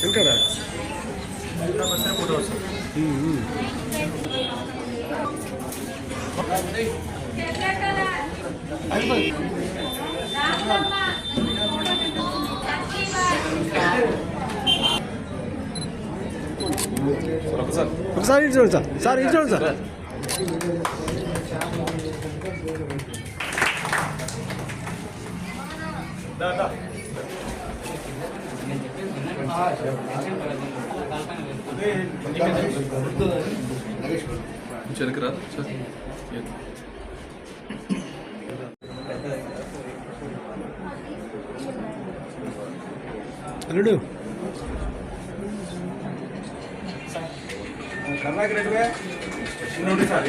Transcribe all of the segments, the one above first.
వెంకట ఒకసారి ఇటు చూడు సార్ సార్ ఇటు చూడు సార్ వెనకరా అల్లుడు. కర్ణాకి రెడ్డివే సార్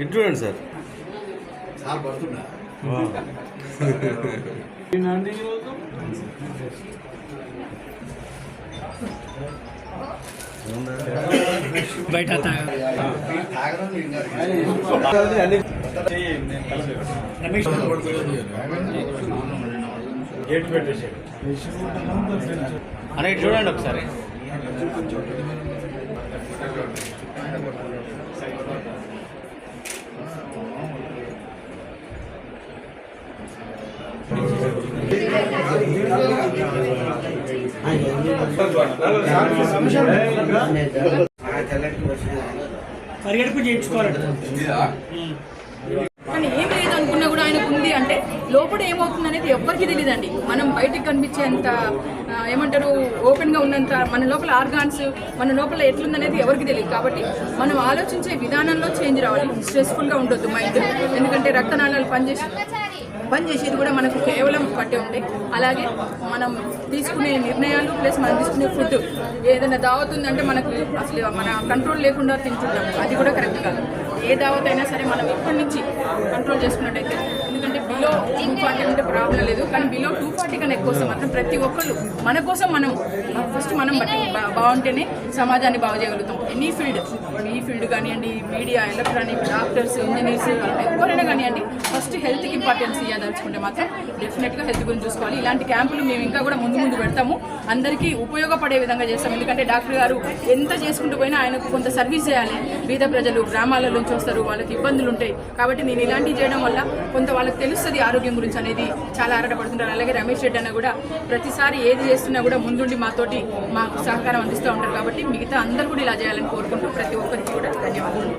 చూడండి సార్. సార్ పడుతున్నా. బయట అనే చూడండి ఒకసారి. పరిగెడుపు చేయించుకోవాలంట కానీ ఏం లేదు అనుకున్నా కూడా ఆయనకు ఉంది అంటే లోపల ఏమవుతుంది అనేది ఎవ్వరికి తెలియదండి మనం బయటకు కనిపించేంత ఏమంటారు ఓపెన్గా ఉన్నంత మన లోపల ఆర్గాన్స్ మన లోపల ఎట్లుందనేది ఎవరికి తెలియదు కాబట్టి మనం ఆలోచించే విధానంలో చేంజ్ రావాలి. స్ట్రెస్ఫుల్గా ఉండొద్దు మైండ్. ఎందుకంటే రక్తనాళాలు పనిచేసి పనిచేసేది కూడా మనకు కేవలం పట్టే ఉంటాయి అలాగే మనం తీసుకునే నిర్ణయాలు ప్లస్ మనం తీసుకునే ఫుడ్ ఏదైనా దావత్ ఉందంటే మనకు అసలు మన కంట్రోల్ లేకుండా తింటుంటాం. అది కూడా కరెక్ట్ కాదు. ఏ దావత్ అయినా సరే మనం ఇప్పటి నుంచి కంట్రోల్ చేసుకున్నట్టయితే ఎందుకంటే బిలో టూ ఫార్టీ అంటే ప్రాబ్లం లేదు. కానీ బిలో టూ ఫార్టీ కన్నా ఎక్కువ వస్తే మాత్రం ప్రతి ఒక్కళ్ళు మన కోసం మనం ఫస్ట్ మనం బట్టి బాగుంటేనే సమాజాన్ని బాగు చేయగలుగుతాం. ఎనీ ఫీల్డ్ ఈ ఫీల్డ్ కానివ్వండి మీడియా ఎలక్ట్రానిక్ డాక్టర్స్ ఇంజనీర్స్ ఎవరైనా కానివ్వండి ఫస్ట్ హెల్త్కి ఇంపార్టెన్స్ చేయదలుచుకుంటే మాత్రం డెఫినెట్గా హెల్త్ గురించి చూసుకోవాలి. ఇలాంటి క్యాంపులు మేము ఇంకా కూడా ముందు ముందు పెడతాము. అందరికీ ఉపయోగపడే విధంగా చేస్తాం ఎందుకంటే డాక్టర్ గారు ఎంత చేసుకుంటూ పోయినా ఆయనకు కొంత సర్వీస్ చేయాలి. బీద ప్రజలు గ్రామాల నుంచి వస్తారు వాళ్ళకి ఇబ్బందులు ఉంటాయి. కాబట్టి నేను ఇలాంటివి చేయడం వల్ల కొంత వాళ్ళకి తెలుస్తుంది ఆరోగ్యం గురించి అనేది చాలా ఆరాటపడుతుంటారు. అలాగే రమేష్ రెడ్డి అన్న కూడా ప్రతిసారి ఏది చేస్తున్నా కూడా ముందుండి మాతోటి మాకు సహకారం అందిస్తూ ఉంటారు. కాబట్టి మిగతా అందరూ కూడా ఇలా చేయాలని కోరుకుంటూ ప్రతి ఒక్కరికి కూడా ధన్యవాదాలు.